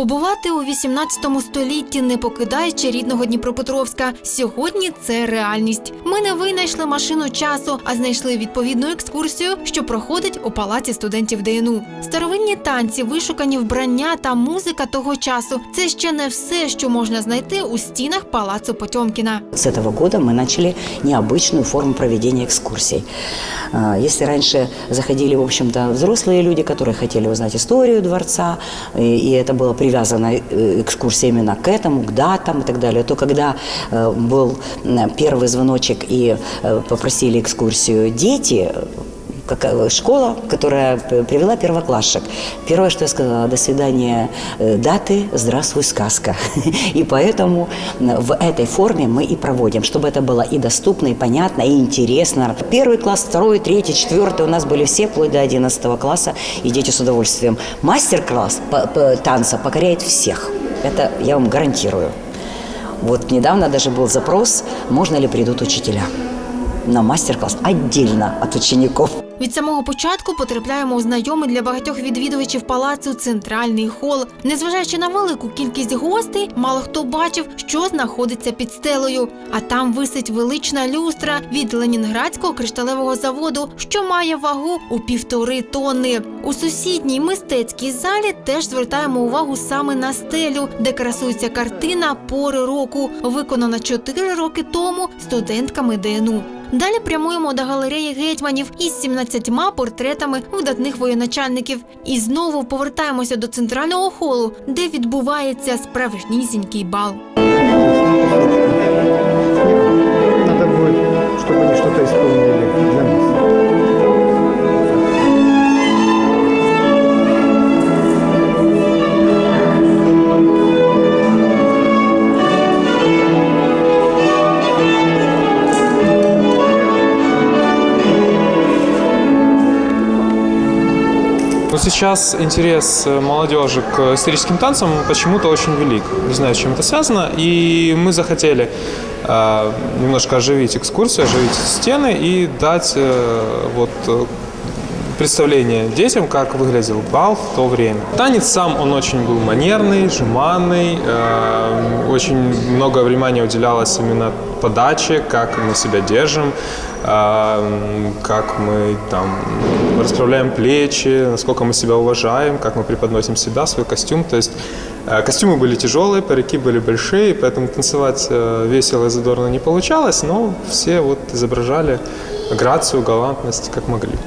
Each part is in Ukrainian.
Побувати у 18 столітті, не покидаючи рідного Дніпропетровська. Сьогодні це реальність. Ми не винайшли машину часу, а знайшли відповідну екскурсію, що проходить у палаці студентів ДНУ. Старовинні танці, вишукані вбрання та музика того часу. Це ще не все, що можна знайти у стінах палацу Потьомкіна. С этого года мы начали необычную форму проведения экскурсий. А, Если раньше заходили, в общем-то, взрослые люди, которые хотели узнать историю дворца, и и это было привязано э, экскурсия именно к этому, к датам и так далее, то когда э, был м, первый звоночек и э, попросили экскурсию дети, какая школа, которая привела первоклашек. Первое, что я сказала, до свидания э, даты, здравствуй сказка. И поэтому в этой форме мы и проводим, чтобы это было и доступно, и понятно, и интересно. Первый класс, второй, третий, четвертый у нас были все, вплоть до 11 класса, и дети с удовольствием. Мастер-класс танца покоряет всех. Это я вам гарантирую. Вот недавно даже был запрос, можно ли придут учителя на мастер-класс отдельно от учеников. Від самого початку потрапляємо у знайомий для багатьох відвідувачів палацу центральний хол. Незважаючи на велику кількість гостей, мало хто бачив, що знаходиться під стелею. А там висить велична люстра від ленінградського кришталевого заводу, що має вагу у півтори тонни. У сусідній мистецькій залі теж звертаємо увагу саме на стелю, де красується картина пори року, виконана чотири роки тому студентками ДНУ. Далі прямуємо до галереї гетьманів із 17 портретами видатних воєначальників. І знову повертаємося до центрального холу, де відбувається справжнісінький бал. Надо будет, чтобы они что-то для нас. сейчас интерес э, молодежи к историческим танцам почему-то очень велик. Не знаю, с чем это связано. И мы захотели э, немножко оживить экскурсию, оживить стены и дать э, вот э, представление детям, как выглядел бал в то время. Танец сам, он очень был манерный, жеманный, э, очень много внимания уделялось именно подаче, как мы себя держим, э, как мы там расправляем плечи, насколько мы себя уважаем, как мы преподносим себя, свой костюм. То есть э, костюмы были тяжелые, парики были большие, поэтому танцевать э, весело и задорно не получалось, но все вот изображали грацию, галантность, как могли.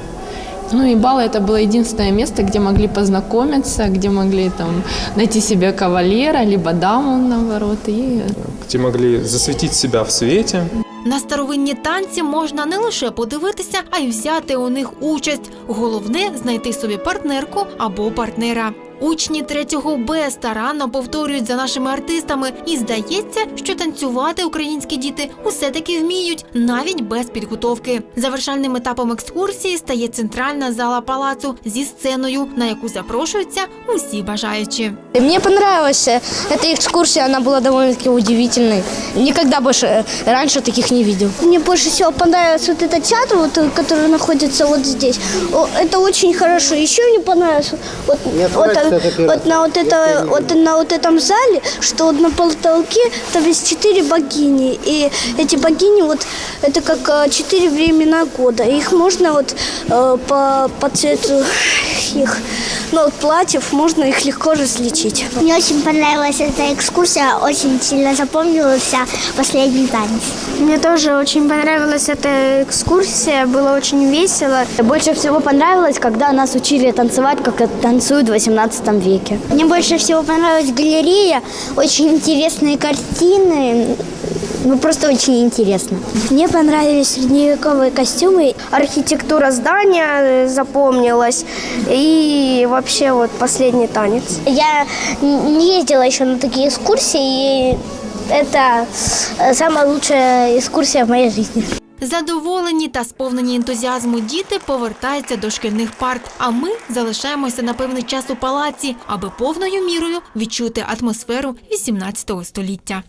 Ну и бал это было единственное место, где могли познакомиться, где могли там найти себе кавалера, либо даму наоборот. И где могли засветить себя в свете. На старовинні танці можна не лише подивитися, а й взяти у них участь. Головне знайти собі партнерку або партнера. Учні 3 Б старанно повторюють за нашими артистами, і здається, що танцювати українські діти усе таки вміють, навіть без підготовки. Завершальним етапом екскурсії стає центральна зала палацу зі сценою, на яку запрошуються усі бажаючі. И Мне понравилась э, эта экскурсия, она была довольно-таки удивительной. Никогда больше э, раньше таких не видел. Мне больше всего понравился вот этот театр, вот, э, который находится вот здесь. О, Это очень хорошо. Еще мне понравилось вот, Мне вот, вот на вот это, вот на вот этом зале, что вот на потолке там есть четыре богини, и эти богини вот это как э, четыре времена года, их можно вот э, по по цвету их ну, вот платьев можно их легко различить. Мне очень понравилась эта экскурсия, очень сильно запомнился последний танец. Мне тоже очень понравилась эта экскурсия, было очень весело. Больше всего понравилось, когда нас учили танцевать, как танцуют 18 XIX веке. Мне больше всего понравилась галерея, очень интересные картины, ну, просто очень интересно. Мне понравились средневековые костюмы. Архитектура здания э, запомнилась. И вообще вот последний танец. Я не ездила еще на такие экскурсии, и это э, самая лучшая экскурсия в моей жизни. Задоволені та сповнені ентузіазму діти повертаються до шкільних парт. А ми залишаємося на певний час у палаці, аби повною мірою відчути атмосферу 18 століття.